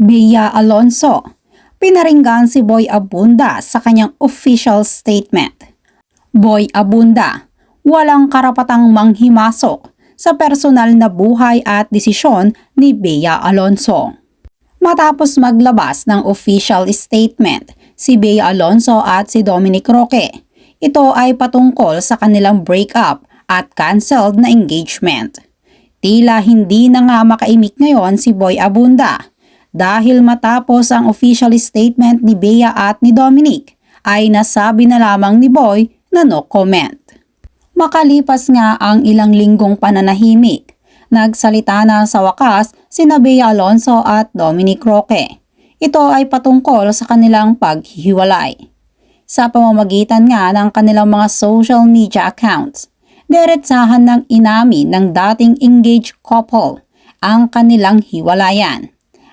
Bea Alonso. Pinaringgan si Boy Abunda sa kanyang official statement. Boy Abunda, walang karapatang manghimasok sa personal na buhay at desisyon ni Bea Alonso. Matapos maglabas ng official statement, si Bea Alonso at si Dominic Roque, ito ay patungkol sa kanilang breakup at cancelled na engagement. Tila hindi na nga makaimik ngayon si Boy Abunda dahil matapos ang official statement ni Bea at ni Dominic ay nasabi na lamang ni Boy na no comment. Makalipas nga ang ilang linggong pananahimik, nagsalita na sa wakas sina Bea Alonso at Dominic Roque. Ito ay patungkol sa kanilang paghihiwalay. Sa pamamagitan nga ng kanilang mga social media accounts, diretsahan ng inamin ng dating engaged couple ang kanilang hiwalayan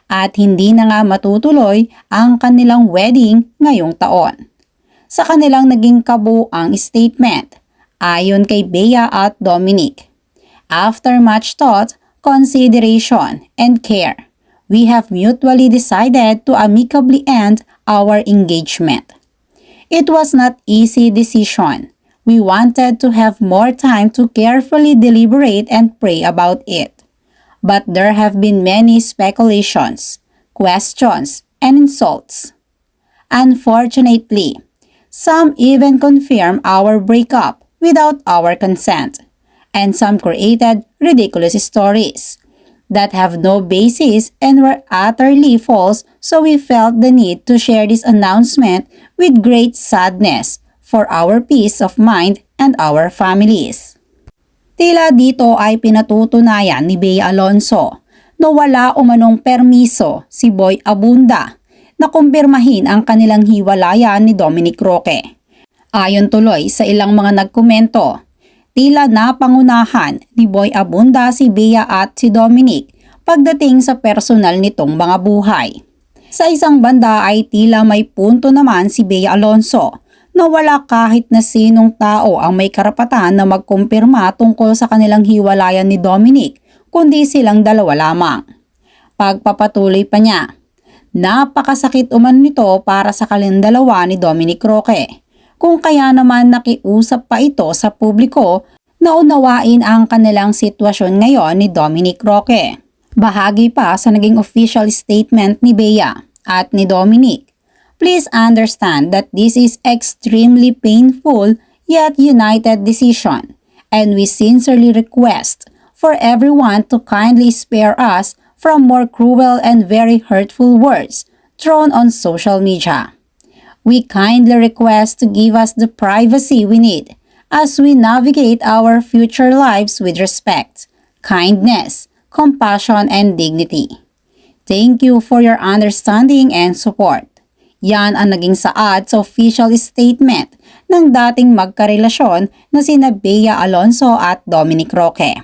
at hindi na nga matutuloy ang kanilang wedding ngayong taon. Sa kanilang naging kabuang statement, ayon kay Bea at Dominic, After much thought, consideration, and care, we have mutually decided to amicably end our engagement. It was not easy decision. We wanted to have more time to carefully deliberate and pray about it. But there have been many speculations, questions, and insults. Unfortunately, some even confirmed our breakup without our consent, and some created ridiculous stories that have no basis and were utterly false, so we felt the need to share this announcement with great sadness for our peace of mind and our families. Tila dito ay pinatutunayan ni Bea Alonso na wala umanong permiso si Boy Abunda na kumpirmahin ang kanilang hiwalayan ni Dominic Roque. Ayon tuloy sa ilang mga nagkomento, tila napangunahan ni Boy Abunda si Bea at si Dominic pagdating sa personal nitong mga buhay. Sa isang banda ay tila may punto naman si Bea Alonso na wala kahit na sinong tao ang may karapatan na magkumpirma tungkol sa kanilang hiwalayan ni Dominic kundi silang dalawa lamang. Pagpapatuloy pa niya, napakasakit uman nito para sa kalindalawa ni Dominic Roque kung kaya naman nakiusap pa ito sa publiko na unawain ang kanilang sitwasyon ngayon ni Dominic Roque. Bahagi pa sa naging official statement ni Bea at ni Dominic. Please understand that this is extremely painful yet united decision and we sincerely request for everyone to kindly spare us from more cruel and very hurtful words thrown on social media. We kindly request to give us the privacy we need as we navigate our future lives with respect, kindness, compassion, and dignity. Thank you for your understanding and support. Yan ang naging saad sa official statement ng dating magkarelasyon na sina Bea Alonso at Dominic Roque.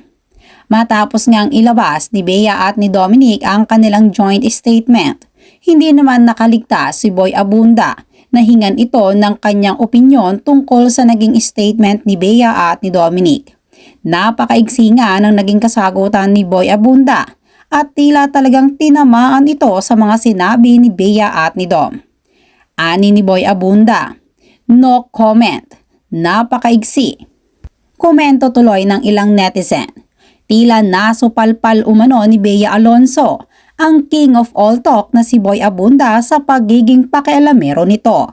Matapos ngang ilabas ni Bea at ni Dominic ang kanilang joint statement, hindi naman nakaligtas si Boy Abunda Nahingan ito ng kanyang opinyon tungkol sa naging statement ni Bea at ni Dominic. Napakaigsi nga ng naging kasagutan ni Boy Abunda at tila talagang tinamaan ito sa mga sinabi ni Bea at ni Dom. Ani ni Boy Abunda, no comment, napakaigsi. Komento tuloy ng ilang netizen. Tila nasupalpal umano ni Bea Alonso ang king of all talk na si Boy Abunda sa pagiging pakialamero nito.